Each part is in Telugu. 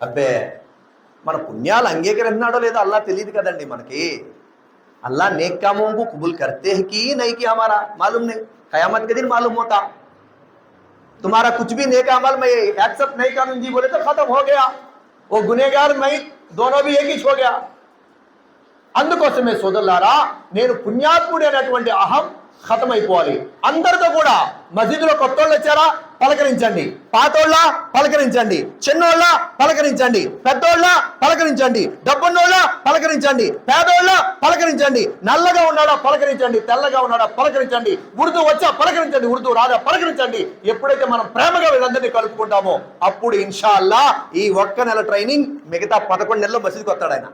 అబ్బే మన పుణ్యాలు అంగీకరిస్తున్నాడో లేదో అల్లా తెలియదు కదండి మనకి अल्लाह नेक कामों को कबूल करते हैं कि नहीं कि हमारा मालूम नहीं कयामत के दिन मालूम होता तुम्हारा कुछ भी नेक अमल में एक्सेप्ट नहीं करूं जी बोले तो खत्म हो गया वो गुनेगार मैं दोनों भी एक ही हो गया అందుకోసమే సోదరులారా నేను పుణ్యాత్ముడు అనేటువంటి అహం ఖతం అయిపోవాలి అందరితో కూడా మసీదులో కొత్తోళ్ళు వచ్చారా పలకరించండి పాతోళ్ళ పలకరించండి చిన్నోళ్ళ పలకరించండి పెద్దోళ్ళ పలకరించండి డబ్బున్నోళ్ళ పలకరించండి పేదోళ్ళ పలకరించండి నల్లగా ఉన్నాడా పలకరించండి తెల్లగా ఉన్నాడా పలకరించండి ఉర్దూ వచ్చా పలకరించండి ఉర్దూ రాదా పలకరించండి ఎప్పుడైతే మనం ప్రేమగా వీళ్ళందరినీ కలుపుకుంటామో అప్పుడు ఇన్షా అల్లా ఈ ఒక్క నెల ట్రైనింగ్ మిగతా పదకొండు నెలల్లో మసీదుకి వస్తాడు ఆయన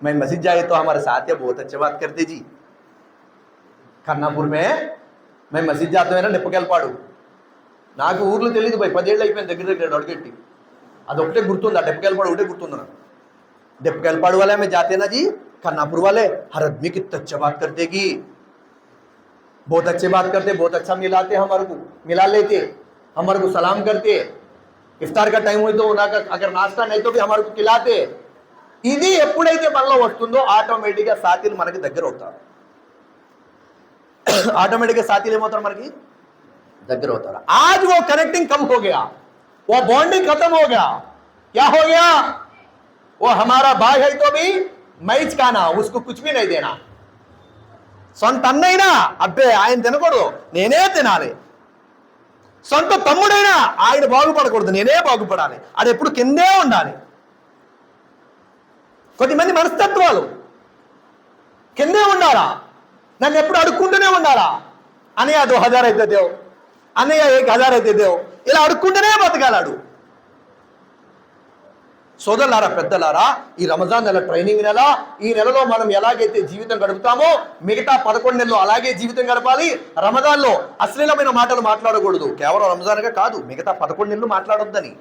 मैं मस्जिद जाए तो हमारे साथ है बहुत अच्छी बात करते जी కన్నాపూర్ మే మేము మసీద్ జాతమైనా నిప్పకెళ్ళపాడు నాకు ఊర్లో తెలియదు పోయి పదేళ్ళు అయిపోయింది దగ్గర దగ్గర అడుగెట్టి అది ఒకటే గుర్తుంది ఆ డెప్పకెళ్ళపాడు ఒకటే గుర్తుంది నాకు డెప్పకెళ్ళపాడు वाले में जाते ना जी कन्नापुर वाले हर आदमी कितना अच्छा बात करते कि बहुत अच्छे बात करते बहुत अच्छा मिलाते हमारे को मिला लेते हमारे को सलाम करते इफ्तार का टाइम हुई तो उनका अगर नाश्ता नहीं तो भी हमारे को खिलाते ఇది ఎప్పుడైతే మనలో వస్తుందో ఆటోమేటిక్గా సాతీలు మనకి దగ్గర అవుతారు ఆటోమేటిక్గా సాతీలు ఏమవుతారు మనకి దగ్గర అవుతారు आज वो कनेक्टिंग कम हो गया वो बॉन्डिंग खत्म हो गया क्या हो गया वो हमारा भाई है तो भी मैच खाना उसको कुछ भी नहीं देना సొంత అన్నైనా అబ్బే ఆయన తినకూడదు నేనే తినాలి సొంత తమ్ముడైనా ఆయన బాగుపడకూడదు నేనే బాగుపడాలి అది ఎప్పుడు కిందే ఉండాలి కొద్దిమంది మనస్తత్వాలు కిందే ఉండాలా నన్ను ఎప్పుడు అడుక్కుంటూనే ఉండాలా అన్నయ్య దో హజార్ అయితే దేవ్ అన్నయ్య ఏక్ హజార్ అయితే ఇలా అడుక్కుంటూనే బతకాలాడు. సోదరులారా పెద్దలారా ఈ రంజాన్ నెల ట్రైనింగ్ నెల ఈ నెలలో మనం ఎలాగైతే జీవితం గడుపుతామో మిగతా పదకొండు నెలలు అలాగే జీవితం గడపాలి. రమజాన్లో అశ్లీలమైన మాటలు మాట్లాడకూడదు. కేవలం రంజాన్గా కాదు మిగతా పదకొండు నెలలు మాట్లాడొద్దని.